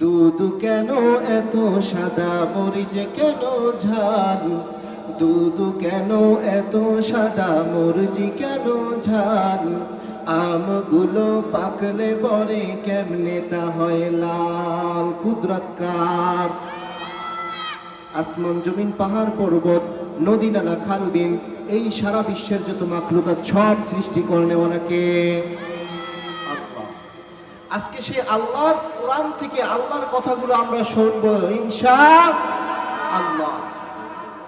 দুধ কেন এত সাদা, মরিচে কেন ঝাল? দুধ কেন এত সাদা, মরিচি কেন ঝাল? আমগুলো পাকলে পরে কেমনে তা হয় লাল? কুদরত কার? আসমান জমিন, পাহাড় পর্বত, নদী নালা, খাল বিল এই সারা বিশ্বের যত মাকলুকাত সব সৃষ্টি করনে ওনাকে। আল্লাহ আজকে সেই আল্লাহর কোরআন থেকে আল্লাহর কথাগুলো আমরা শুনব ইনশা আল্লাহ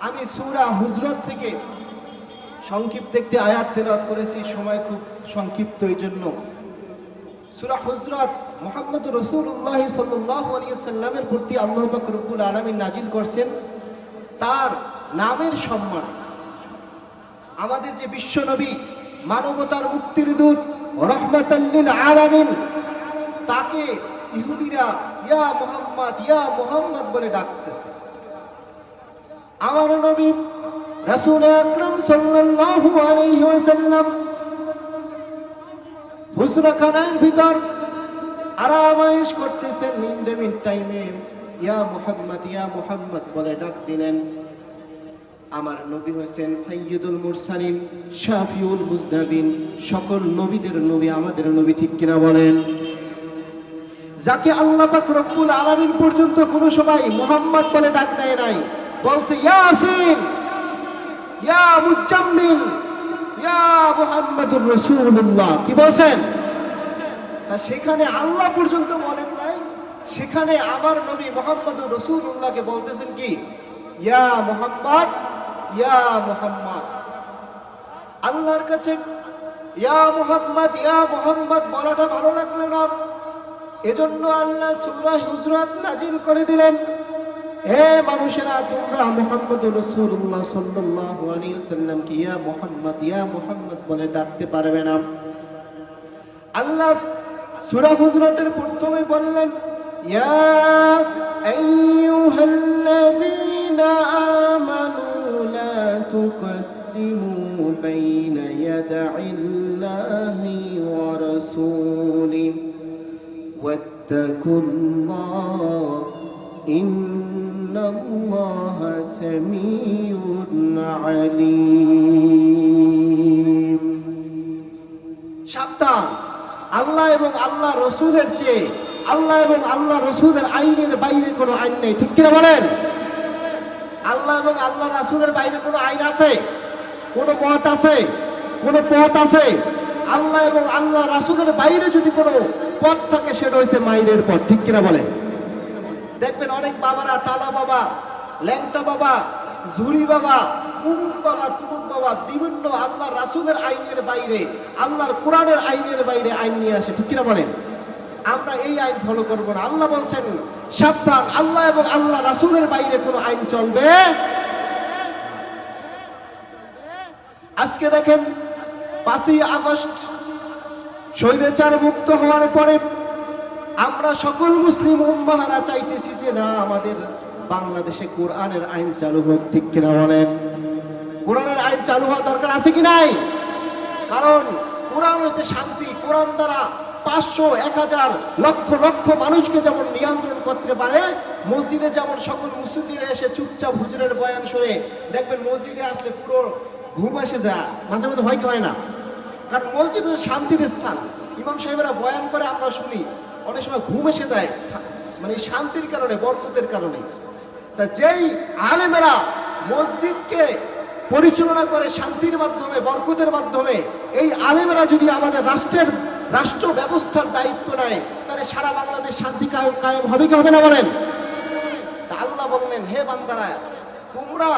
আমি সুরা হুজরত থেকে সংক্ষিপ্ত একটি আয়াত তেলাওয়াত করেছি, সময় খুব সংক্ষিপ্ত এই জন্য। সুরা হুজরত মোহাম্মদ রসুল্লাহ সাল্লাহ সাল্লামের প্রতি আল্লাহ পাক রব্বুল আলামিন নাজিল করছেন, তার নামের সম্মান। আমাদের যে বিশ্ব নবী, মানবতার মুক্তির দূত রহমাতাল্লিল আলামিন তাকে ইহুদিরা ইয়া মোহাম্মদ ইয়া মোহাম্মদ বলে ডাকতেছে। আমার নবী রাসূল আকরাম সাল্লাল্লাহু আলাইহি ওয়াসাল্লাম হুজরাখানার ভিতর আরামায়েশ করতেছেন ইন মিড টাইমে ইয়া মুহাম্মদ ইয়া মুহাম্মদ বলে ডাক দিলেন। আমার নবী হয়েছেন সৈয়দুল মুরসালিন, শাফিউল মুজনাবিন, সকল নবীদের নবী, আমাদের নবী ঠিক কিনা বলেন? যাকে আল্লাহ পাক রব্বুল আলামিন পর্যন্ত কোনো সময় মোহাম্মদ বলে ডাক দেয় নাই। বলছে, ইয়াসিন, ইয়া মুজাম্মিল, ইয়া মুহাম্মাদুর রাসূলুল্লাহ। কি বলছেন? সেখানে আল্লাহ পর্যন্ত বলেন নাই। সেখানে আমার নবী মোহাম্মদুর রসুল্লাহকে বলতেছেন কি? ইয়া মোহাম্মদ ইয়া মোহাম্মদ। আল্লাহর কাছে, ইয়া মোহাম্মদ ইয়া মোহাম্মদ, বলাটা ভালো লাগল না। এজন্য আল্লাহ সুরা হুজরাত নাজিল করে দিলেন, হে মানুষেরা, তোমরা মোহাম্মদ রসুল্লাহ সাল্লাল্লাহু আলাইহি কি? ইয়া মোহাম্মদ ইয়া মোহাম্মদ বলে ডাকতে পারবে না। আল্লাহ সূরা হুজরাতের প্রথমে বললেন, ইয়া ওয়াত্তাকুল্লাহ ইন্নাল্লাহা সামিউন আলীম সাবধান। আল্লাহ এবং আল্লাহ রসুলের চেয়ে আল্লাহ এবং আল্লাহ রসুলের আইনের বাইরে কোনো আইন নেই। ঠিক কিনা বলেন? আল্লাহ এবং আল্লাহ রাসুলের বাইরে কোনো আইন আছে? কোনো মত আছে? কোনো পথ আছে? আল্লাহ এবং আল্লাহ রাসুলের বাইরে যদি কোনো পথ থাকে সেটা হয়েছে মাইরের পথ, ঠিক কিনা বলেন? দেখবেন অনেক বাবারা, তালা বাবা, ল্যাংটা বাবা ঝুরি বাবা উমুক বাবা, তুমুক বাবা, বিভিন্ন আল্লাহ রাসুলের আইনের বাইরে, আল্লাহর কোরআনের আইনের বাইরে আইন নিয়ে আসে, ঠিক কিনা বলেন? আমরা এই আইন ফলো করব না। আল্লাহ বলছেন, সাবধান, আল্লাহ এবং আল্লাহ রাসুলের বাইরে কোনো আইন চলবে আজকে দেখেন, পাঁচই আগস্ট স্বৈরাচার মুক্ত হওয়ার পরে আমরা সকল মুসলিম উম্মাহারা চাইতেছি যে না, আমাদের বাংলাদেশে কোরআনের আইন চালু হোক, ঠিক কিনা বলেন? কোরআনের আইন চালু হওয়া দরকার আছে কি নাই? কারণ কোরআন হচ্ছে শান্তি, কোরআন দ্বারা পাঁচশো, এক হাজার লক্ষ লক্ষ মানুষকে যেমন নিয়ন্ত্রণ করতে পারে, মসজিদে যেমন সকল মুসল্লিরা এসে চুপচাপ হুজুরের বয়ান শুনে, দেখবেন মসজিদে আসলে পুরো ঘুম এসে যায়, মাঝে মাঝে হয় কি হয় না? কারণ মসজিদ হচ্ছে শান্তির স্থান। ইমাম সাহেবেরা বয়ান করে, আমরা শুনি, অনেক সময় ঘুম এসে যায় মানে শান্তির কারণে, বরকতের কারণে। তা যেই আলেমেরা মসজিদকে পরিচালনা করে শান্তির মাধ্যমে, বরকতের মাধ্যমে, এই আলেমেরা যদি আমাদের রাষ্ট্রের রাষ্ট্র ব্যবস্থার দায়িত্ব নেয়, তাহলে সারা বাংলাদেশ শান্তি কায়েম হবে কি হবে না বলেন? তা আল্লাহ বললেন, হে বান্দারা, তোমরা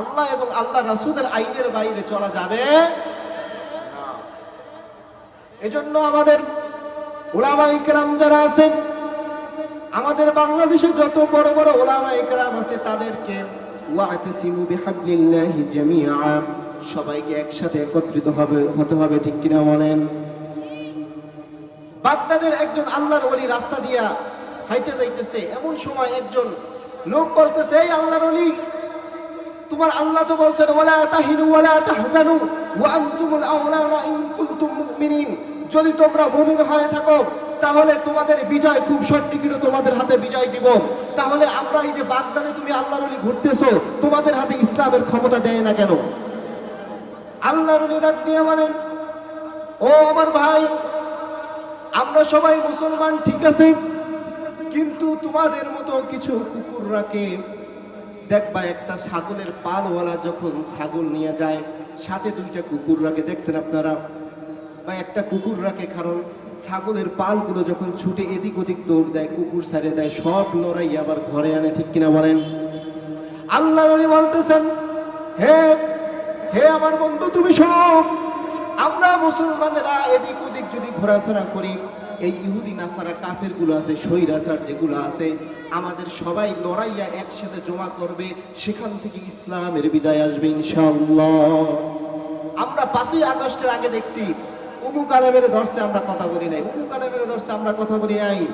আল্লাহ এবং আল্লাহ রাসুলের আইনের বাইরে চলা যাবে এজন্য আমাদের ওলামা ইকরাম যারা আছে, আমাদের বাংলাদেশে যত বড় বড় ওলামা ইকরাম আছে, তাদেরকে ওয়াতাসিমু বিহাবলিল্লাহি জামিআ, সবাইকে একসাথে একত্রিত হবে, হতে হবে, ঠিক কিনা বলেন? বাগদাদের একজন আল্লাহর ওলি রাস্তা দিয়া হাইটে যাইতেছে, এমন সময় একজন লোক বলতেছে, এই আল্লাহর ওলি, তোমার আল্লাহ তো বলছেন, ওয়ালা তাহিনু, ওয়ালা তাহজানু, ওয়া আনতুমুল আওলানা ইন কুনতুম মুমিনিন। যদি তোমরা মুমিন হয়ে থাকো, তাহলে তোমাদের বিজয় খুব সন্নিকট তোমাদের হাতে বিজয় দিব। তাহলে আমরা এই যে বাগদাদে তুমি আল্লাহর অলি ঘুরতেছো, তোমাদের হাতে ইসলামের ক্ষমতা দেয় না কেন? আল্লাহর অলি ডাক দিয়ে বলেন, ও আমার ভাই, আমরা সবাই মুসলমান, ঠিক আছে? কিন্তু তোমাদের মতো কিছু কুকুররাকে দেখবা একটা ছাগলের পালওয়ালা যখন ছাগল নিয়ে যায়, সাথে দুইটা কুকুর রাখে দেখছেন আপনারা? বা একটা কুকুর রাখে, কারণ ছাগলের পালগুলো যখন ছুটে এদিক ওদিক দৌড় দেয়, কুকুর ছাড়ে দেয়, সব লড়াই আবার ঘরে আনে, ঠিক কিনা বলেন? আল্লাহ নবী বলতেছেন, হে হে আমার বন্ধু, তুমি শোনো, আমরা মুসলমানেরা এদিক ওদিক যদি ঘোরাফেরা করি, এই ইহুদি, নাসারা কাফেরগুলো আছে, স্বৈরাচার যেগুলো আছে, আমাদের সবাই লড়াইয়া একসাথে জমা করবে, সেখান থেকে ইসলামের বিজয় আসবে, ইনশাআল্লাহ। আমরা পাঁচই আগস্টের আগে দেখছি উমুক আলেমের ধরছে, আমরা কথা বলি নাই। উমুক আলেমের ধরছে, আমরা কথা বলি নাই।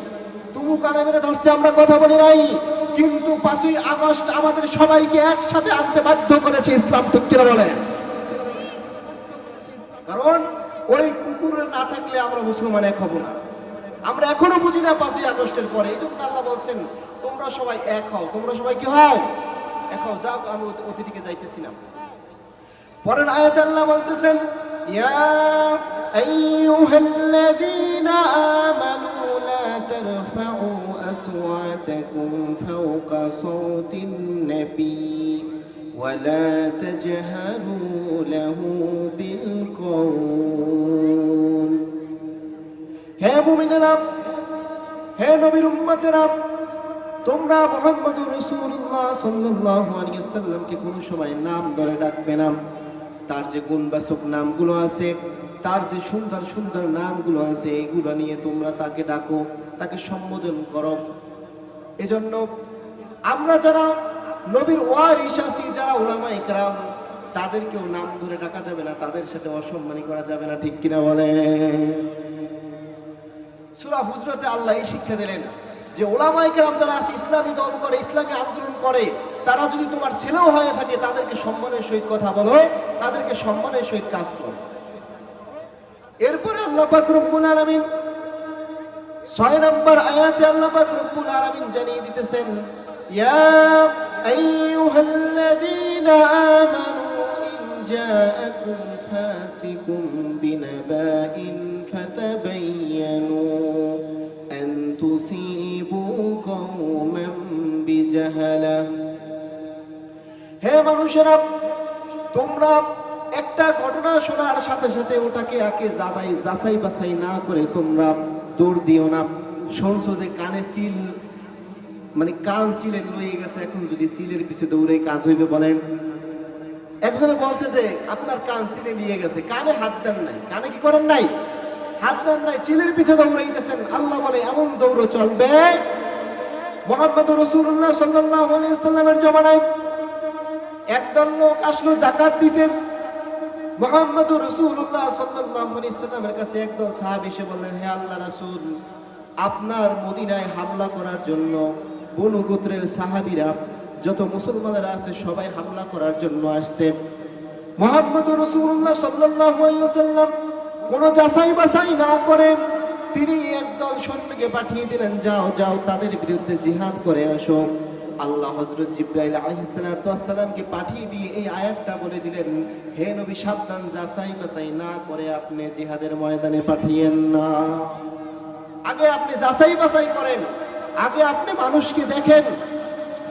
তুমুক আলেমের ধরছে, আমরা কথা বলি নাই। কিন্তু পাঁচই আগস্ট আমাদের সবাইকে একসাথে আনতে বাধ্য করেছে ইসলাম, ঠিক কিনা কারণ ওই কুকুর না থাকলে আমরা মুসলমান এক হব না। আমরা এখনও বুঝি না পাঁচই আগস্টের পরে। এই জন্য আল্লাহ বলছেন, তোমরা সবাই এক হও। তোমরা সবাই কি হও? এক হও। যাও, আমি অতি- অতিথিকে যাইতেছিলাম। পরের আয়াত আল্লাহ বলতেছেন, ইয়া আইয়ুহাল্লাযীনা আমানু লা তারফাউ আসওয়াতাকুম ফাওকা সাওতিন নাবী ولا تجهروا له بالقول হে মুমিনেরা হে নবীর উম্মতেরা তোমরা মোহাম্মদ রসুল্লাহ সাল্লাল্লাহু আলাইহি সাল্লামকে কোনো সময় নাম ধরে ডাকবে না তার যে গুণবাচক নামগুলো আছে, তার যে সুন্দর সুন্দর নামগুলো আছে, এগুলো নিয়ে তোমরা তাকে ডাকো, তাকে সম্বোধন করো। এজন্য আমরা যারা নবীর ওয়ারিস আছি, যারা ওলামা ইকরাম, তাদেরকেও নাম ধরে ডাকা যাবে না, তাদের সাথে অসম্মানী করা যাবে না, ঠিক কিনা বলে? সুরা হুজরতে আল্লাহ এই শিক্ষা দিলেন যে ওলামাই কেরাম যারা আছে, ইসলামী দল করে, ইসলামী আন্দোলন করে তারা যদি তোমার ছেলেও হয়ে থাকে, তাদেরকে সম্মানের সহিত কথা বলো, তাদেরকে সম্মানের সহিত কাজ করো। এরপরে আল্লাহ রব্বুল আলামিন ছয় নম্বর আয়াতে আল্লাহ রব্বুল আলামিন জানিয়ে দিতেছেন বিনাবাইন ফাতাবাyyanu আন তুসিবু কওমান বিজাহালাহ। হে মানুষেরা, তোমরা একটা ঘটনা শোনার সাথে সাথে ওটাকে আগে যাচাই যাচাই বাছাই না করে তোমরা দৌড় দিও না। শুনছো যে কানে সিল মানে কান সিলের লয়ে গেছে, এখন যদি সিলের পিছে দৌড়ে কাজ হইবে বলেন। একজনে বলছে যে, আপনার কান সিলে নিয়ে গেছে, কানে হাত দেন নাই। কানে কি করেন নাই? হাত দেন নাই, চিলের পিছে দৌড়াইতেছেন। আল্লাহ বলে, এমন দৌড় চলবে? মোহাম্মদ রসুল্লাহ সাল্লাহ সাল্লামের জমানায় একদল লোক আসলো, জাকাত দিতে। মোহাম্মদ রসুল্লাহ সাল্লাহ ইসলামের কাছে একদল সাহাব এসে বললেন, হে আল্লাহ রাসূল, আপনার মদিনায় হামলা করার জন্য বনু গোত্রের সাহাবিরা, যত মুসলমানেরা আছে, সবাই হামলা করার জন্য আসছে। মোহাম্মদ রসুল্লাহ সাল্লাহ সাল্লাম কোনো যাচাই বাছাই না করে তিনি একদল সৈন্যকে পাঠিয়ে দিলেন, যাও যাও, তাদের বিরুদ্ধে জিহাদ করে আসো। আল্লাহ হজরত জিব্রাইল আলহিসালামকে পাঠিয়ে দিয়ে এই আয়াতটা বলে দিলেন, হে নবী, সাবধান, যাচাই বাছাই না করে আপনি জিহাদের ময়দানে পাঠিয়েন না। আগে আপনি যাচাই বাছাই করেন, আগে আপনি মানুষকে দেখেন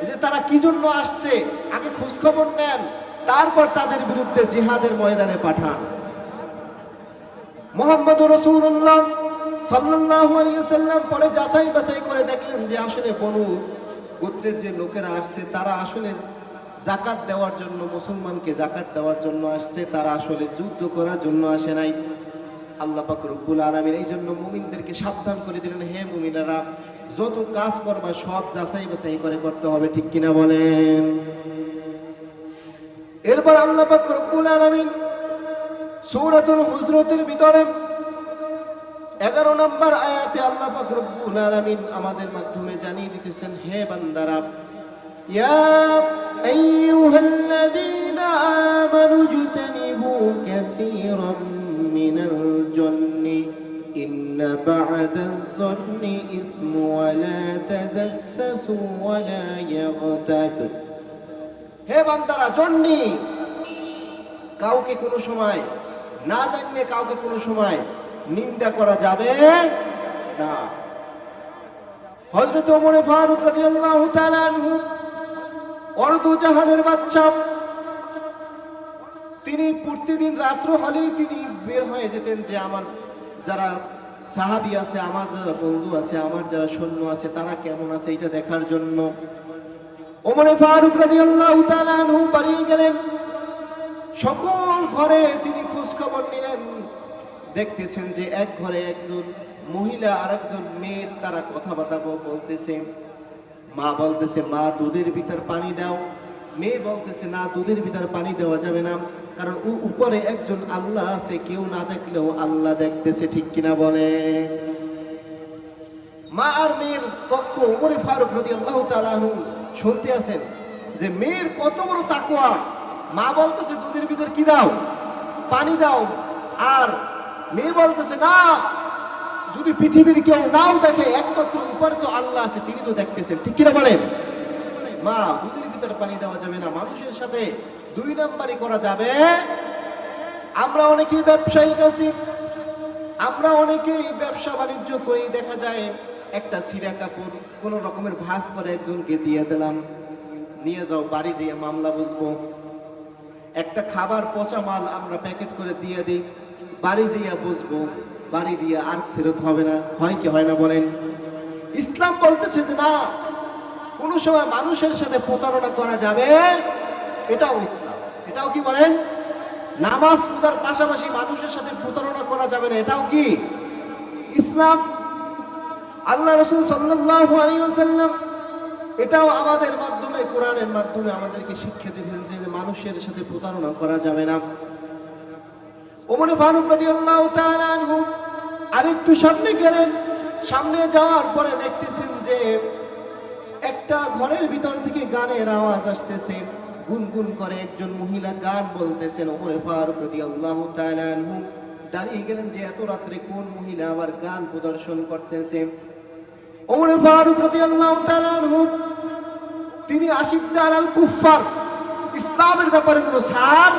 যে তারা কি জন্য আসছে, আগে খোঁজ খবর নেন, তারপর তাদের বিরুদ্ধে জিহাদের ময়দানে পাঠান। মোহাম্মদ রসুল্লাহ সাল্লাল্লাহু আলাইহি সাল্লাম পরে যাচাই বাছাই করে দেখলেন যে আসলে বনু গোত্রের যে লোকেরা আসছে, তারা আসলে জাকাত দেওয়ার জন্য, মুসলমানকে জাকাত দেওয়ার জন্য আসছে, তারা আসলে যুদ্ধ করার জন্য আসে নাই। আল্লাহ পাক রব্বুল এই জন্য মুমিনদেরকে সাবধান করে দিলেন। হে মুমিনারা, যত কাজ করবা, সব যাচাই বাছাই করে করতে হবে, ঠিক কিনা বলেন? এরপর আল্লাহ পাক রব্বুল আলামিন সূরাতুল হুজরাতের ভিতরে এগারো নম্বর আয়াতে আল্লাহ পাক রব্বুল আলামিন আমাদের মাধ্যমে জানিয়ে দিতেছেন হে বান্দারা ইয়া আইয়ুহাল্লাযীনা আমানু জুতানিবু কাসীরাম মিনাল জান্নি ইন্ন إن بعد الظن اسم ولا تجسسوا ولا يغتب হে বান্দারা জন্নি কাউকে কোনো সময় না জানলে কাউকে কোনো সময় নিন্দা করা যাবে না। হজরত ওমর ফারুক রাদিয়াল্লাহু তাআলা আনহু, অর্ধ জাহানের বাচ্চা। তিনি প্রতিদিন রাত্র হলেই তিনি বের হয়ে যেতেন যে, আমার যারা সাহাবি আছে, আমার যারা বন্ধু আছে, আমার যারা সৈন্য আছে, তারা কেমন আছে এটা দেখার জন্য। ওমরে ফারুক রাদিয়াল্লাহু তাআলা আনহু বাড়ি গেলেন। সকল ঘরে তিনি দেখতেছেন যে এক ঘরে একজন মহিলা আর একজন মেয়ে তারা কথাবার্তা বলতেছে। মা বলতেছে, মা, দুধের ভিতর পানি দাও। মেয়ে বলতেছে, না, দুধের ভিতর পানি দেওয়া যাবে না। কারণ উ- উপরে একজন আল্লাহ আছে, কেউ না দেখলেও আল্লাহ দেখতেছে, ঠিক কিনা বলে? মা আর মেয়ের তক্ষ উমরে ফারুক রদি আল্লাহ তালাহু শুনতে আছেন যে মেয়ের কত বড় তাকুয়া মা বলতেছে, দুধের ভিতর কি দাও? পানি দাও। আর মেয়ে বলতেছে, না, যদি পৃথিবীর কেউ নাও দেখে, একমাত্র উপরে তো আল্লাহ আছে, তিনি তো দেখতেছেন। ঠিক কিনা বলেন? মা, দুধের ভিতরে পানি দেওয়া যাবে না, মানুষের সাথে দুই নাম্বারই করা যাবে। আমরা অনেকেই ব্যবসায়িক আছি, আমরা অনেকেই ব্যবসা বাণিজ্য করি দেখা যায়, একটা সিরা কাপড়, কোন রকমের ভাঁজ করে একজনকে দিয়ে দিলাম। নিয়ে যাও, বাড়ি দিয়ে মামলা বুঝব। একটা খাবার, পচা মাল আমরা প্যাকেট করে দিয়ে দিই। বাড়ি দিয়ে বুঝব বাড়ি দিয়ে আর ফেরত হবে না। হয় কি হয় না বলেন? ইসলাম বলতেছে যে না, কোনো সময় মানুষের সাথে প্রতারণা করা যাবে, এটাও ইসলাম। এটাও কি বলেন? নামাজ পূজার পাশাপাশি মানুষের সাথে প্রতারণা করা যাবে না, এটাও কি? ইসলাম, আল্লাহ রসুল ওয়াসাল্লাম এটাও আমাদের মাধ্যমে, কোরআনের মাধ্যমে আমাদেরকে শিক্ষা দিয়েছেন যে মানুষের সাথে প্রতারণা করা যাবে না। ওমর ফারুক আনহু আরেকটু সামনে গেলেন। সামনে যাওয়ার পরে দেখতেছেন যে একটা ঘরের ভিতর থেকে গানের আওয়াজ আসতেছে। গুনগুন করে একজন মহিলা গান বলতেছেন ওমরে ফারুক রাদিয়াল্লাহু তাআলা আনহু। দাঁড়িয়ে গেলেন যে এত রাত্রে কোন মহিলা আবার গান প্রদর্শন করতেছে? ওমরে ফারুক রাদিয়াল্লাহু তাআলা তিনি আশিদ্দা আলাল কুফার ইসলামের ব্যাপারে কোনো ছাড়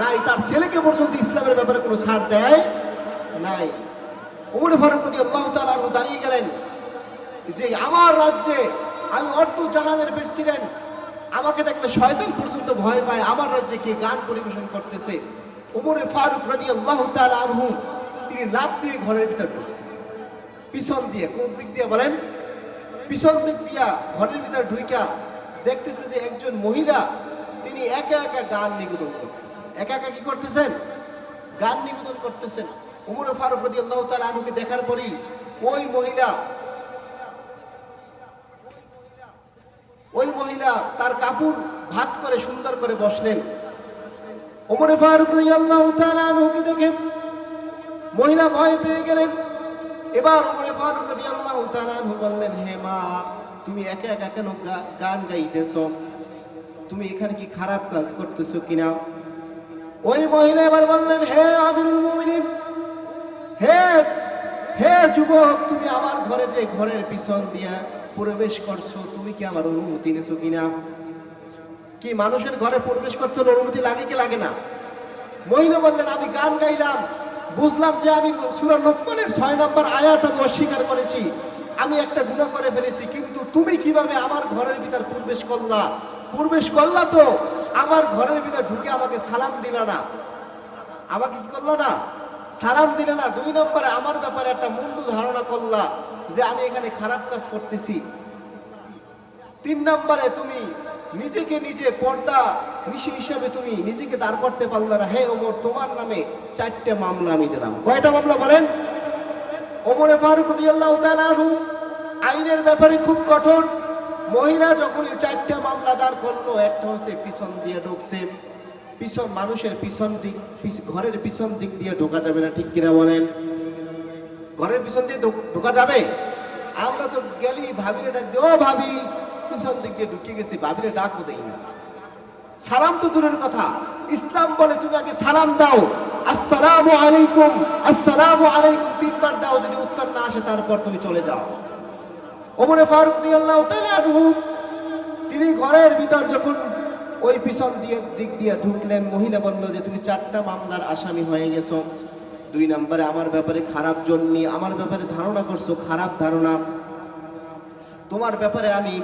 নাই, তার ছেলেকে পর্যন্ত ইসলামের ব্যাপারে কোনো ছাড় দেয় নাই। ওমরে ফারুক রাদিয়াল্লাহু তাআলা আনহু দাঁড়িয়ে গেলেন, যে আমার রাজ্যে আমি অর্ধ জাহানের প্রেসিডেন্ট, আমাকে দেখলে শয়তান পর্যন্ত ভয় পায়, আমার রাজ্যে কে গান পরিবেশন করতেছে। ওমরে ফারুক রাজি আল্লাহ আনহু, তিনি লাভ দিয়ে ঘরের ভিতর ঢুকছে পিছন দিয়ে, কোন দিক দিয়ে বলেন? পিছন দিক দিয়া ঘরের ভিতর ঢুইকা দেখতেছে যে একজন মহিলা তিনি একা একা গান নিবেদন করতেছেন। একা একা কি করতেছেন? গান নিবেদন করতেছেন। উমর ফারুক রাজি আল্লাহ আনহুকে দেখার পরেই ওই মহিলা ওই মহিলা তার কাপড় ভাঁজ করে সুন্দর করে বসলেন। আনহুকে দেখে মহিলা ভয় পেয়ে গেলেন। এবার ওমরে ফারুক আনহু বললেন, হে মা, তুমি একা একা কেন গান গাইতেছো? তুমি এখানে কি খারাপ কাজ করতেছো কিনা? ওই মহিলা এবার বললেন, হে আমিরুল মুমিনিন, হে হে যুবক, তুমি আমার ঘরে যে ঘরের পিছন দিয়া প্রবেশ করছ, তুমি কি আমার অনুমতি নেছো কিনা? কি মানুষের ঘরে প্রবেশ করতে হলে অনুমতি লাগে কি লাগে না? মহিলা বললেন, আমি গান গাইলাম, বুঝলাম যে আমি সুরা লোকমানের ছয় নম্বর আয়াত আমি অস্বীকার করেছি। আমি একটা গুণা করে ফেলেছি, কিন্তু তুমি কীভাবে আমার ঘরের ভিতর প্রবেশ করলা? প্রবেশ করলা তো, আমার ঘরের ভিতরে ঢুকে আমাকে সালাম দিলা না। আমাকে কি করল না? সালাম দিলে না, দুই নম্বরে আমার ব্যাপারে একটা মন্দ ধারণা করলা যে আমি এখানে খারাপ কাজ করতেছি। তিন নম্বরে তুমি নিজেকে নিজে পর্দা নিশি হিসাবে তুমি নিজেকে দাঁড় করতে পারলে না। হে ওমর, তোমার নামে চারটে মামলা আমি দিলাম। কয়টা মামলা বলেন? ওমরে ফারুক আনহু, আইনের ব্যাপারে খুব কঠোর মহিলা যখন এই চারটে মামলা দাঁড় করল, একটা হচ্ছে পিছন দিয়ে ঢুকছে। পিছন মানুষের পিছন দিক ঘরের পিছন দিক দিয়ে ঢোকা যাবে না, ঠিক কিনা বলেন? ঘরের পিছন দিয়ে ঢোকা যাবে? আমরা তো গেলি, ভাবিরে ডাক দিই ও ভাবি, পিছন দিক দিয়ে ঢুকে গেছি, ভাবিরে ডাকও দেই না। সালাম তো দূরের কথা। ইসলাম বলে, তুমি আগে সালাম দাও। আসসালামু আলাইকুম আসসালামু আলাইকুম। তিনবার দাও, যদি উত্তর না আসে, তারপর তুমি চলে যাও। ওমরে ফারুক রাদিয়াল্লাহু তাআলা আনহু, তিনি ঘরের ভিতর যখন ওই পিছন দিয়ে, দিক দিয়ে ঢুকলেন, মহিলা বলল যে, তুমি চারটা মামলার আসামি হয়ে গেছো। দুই নম্বরে আমার ব্যাপারে খারাপ জন্য, আমার ব্যাপারে ধারণা করছ, খারাপ ধারণা। তোমার ব্যাপারে আমি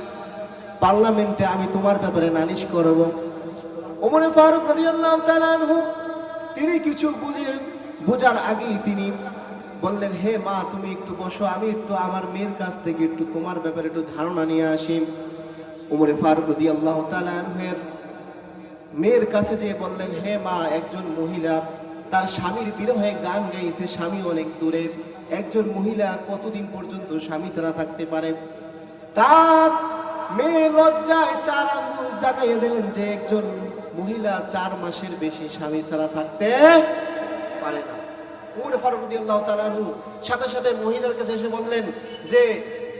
পার্লামেন্টে আমি তোমার ব্যাপারে নালিশ করব। ওমরে ফারুক আনহু, তিনি কিছু বুঝে, বোঝার আগেই তিনি বললেন, হে মা, তুমি একটু বসো, আমি একটু আমার মেয়ের কাছ থেকে একটু তোমার ব্যাপারে একটু ধারণা নিয়ে আসি। উমরে ফারুক রাদিয়াল্লাহু তাআলা আনহুর মেয়ের কাছে যেয়ে বললেন, হে মা, একজন মহিলা, তার স্বামীর বিরহে গান গাইছে স্বামী অনেক দূরে। একজন মহিলা কতদিন পর্যন্ত স্বামী ছাড়া থাকতে পারে? তার মেয়ে লজ্জায় চার আঙ্গুল জাগাইয়ে দিলেন যে, একজন মহিলা চার মাসের বেশি স্বামী ছাড়া থাকতে পারে না। উমর ফারুক তাআলা আনহু সাথে সাথে মহিলার কাছে এসে বললেন যে,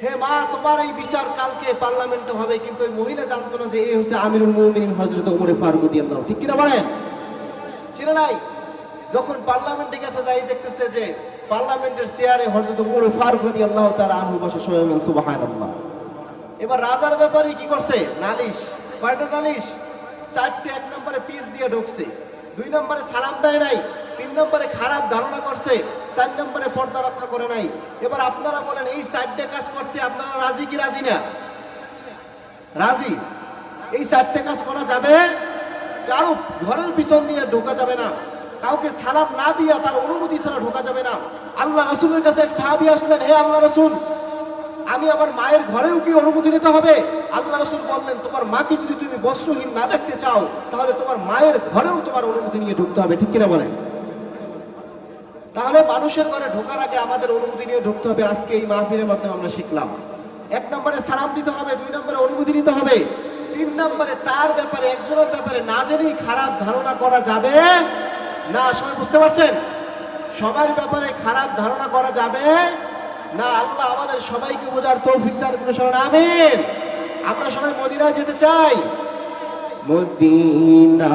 হে মা, তোমার এই বিচার কালকে পার্লামেন্টে হবে, কিন্তু ওই মহিলা জানতো না যে এই হচ্ছে আমিরুল মুমিনিন, হযরত ওমর ফারুক রাদিয়াল্লাহু ঠিক কিনা বলেন? চিনে নাই? যখন পার্লামেন্টে গেছে, যাই দেখতেছে যে পার্লামেন্টের চেয়ারে হযরত ওমর ফারুক রাদিয়াল্লাহু তাআলা আনহু বসে সবাই বলেন সুবহানাল্লাহ। এবার রাজার ব্যাপারে কি করছে? নালিশ, কয়টা নালিশ? চারটে, এক নম্বরে পিস দিয়ে ঢুকছে, দুই নম্বরে সালাম দেয় নাই তিন নম্বরে খারাপ ধারণা করছে, চার নম্বরে পর্দা রক্ষা করে নাই। এবার আপনারা বলেন, এই চারটে কাজ করতে আপনারা রাজি কি রাজি না? রাজি? এই চারটে কাজ করা যাবে? কারও ঘরের পিছন দিয়ে ঢোকা যাবে না। কাউকে সালাম না দিয়া তার অনুমতি ছাড়া ঢোকা যাবে না। আল্লাহ রসুলের কাছে এক সাহাবি আসলেন, হে আল্লাহ রসুল, আমি আমার মায়ের ঘরেও কি অনুমতি নিতে হবে? আল্লাহ রসুল বললেন, তোমার মাকে যদি তুমি বস্ত্রহীন না দেখতে চাও, তাহলে তোমার মায়ের ঘরেও তোমার অনুমতি নিয়ে ঢুকতে হবে। ঠিক কিনা বলেন? মানুষের ঘরে ঢোকার আগে আমাদের অনুমতি নিয়ে ঢুকতে হবে। আজকে এই মাহফিলের মাধ্যমে আমরা শিখলাম। এক নম্বরে সালাম দিতে হবে, দুই নম্বরে অনুমতি নিতে হবে। তিন নম্বরে তার ব্যাপারে, একজনের ব্যাপারে না জেনেই খারাপ ধারণা করা যাবে না, সবাই বুঝতে পারছেন? সবার ব্যাপারে খারাপ ধারণা করা যাবে না, আল্লাহ আমাদের সবাইকে বোঝার তৌফিক দান করে শোনেন আমিন। আমরা সবাই মদিনায় যেতে চাই। মদিনা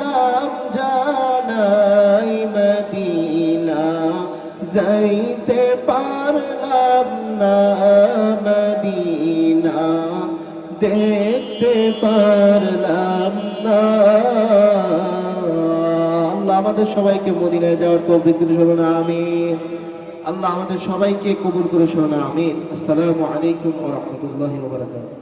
যাইতে পারলাম না মদিনা, দেখতে পারলাম না। আল্লাহ আমাদের সবাইকে মদিনায় যাওয়ার তৌফিক দিন শোনো আমিন। আল্লাহ আমাদের সবাইকে কবুল করে শোনা আমিন। আসসালামু আলাইকুম ওয়া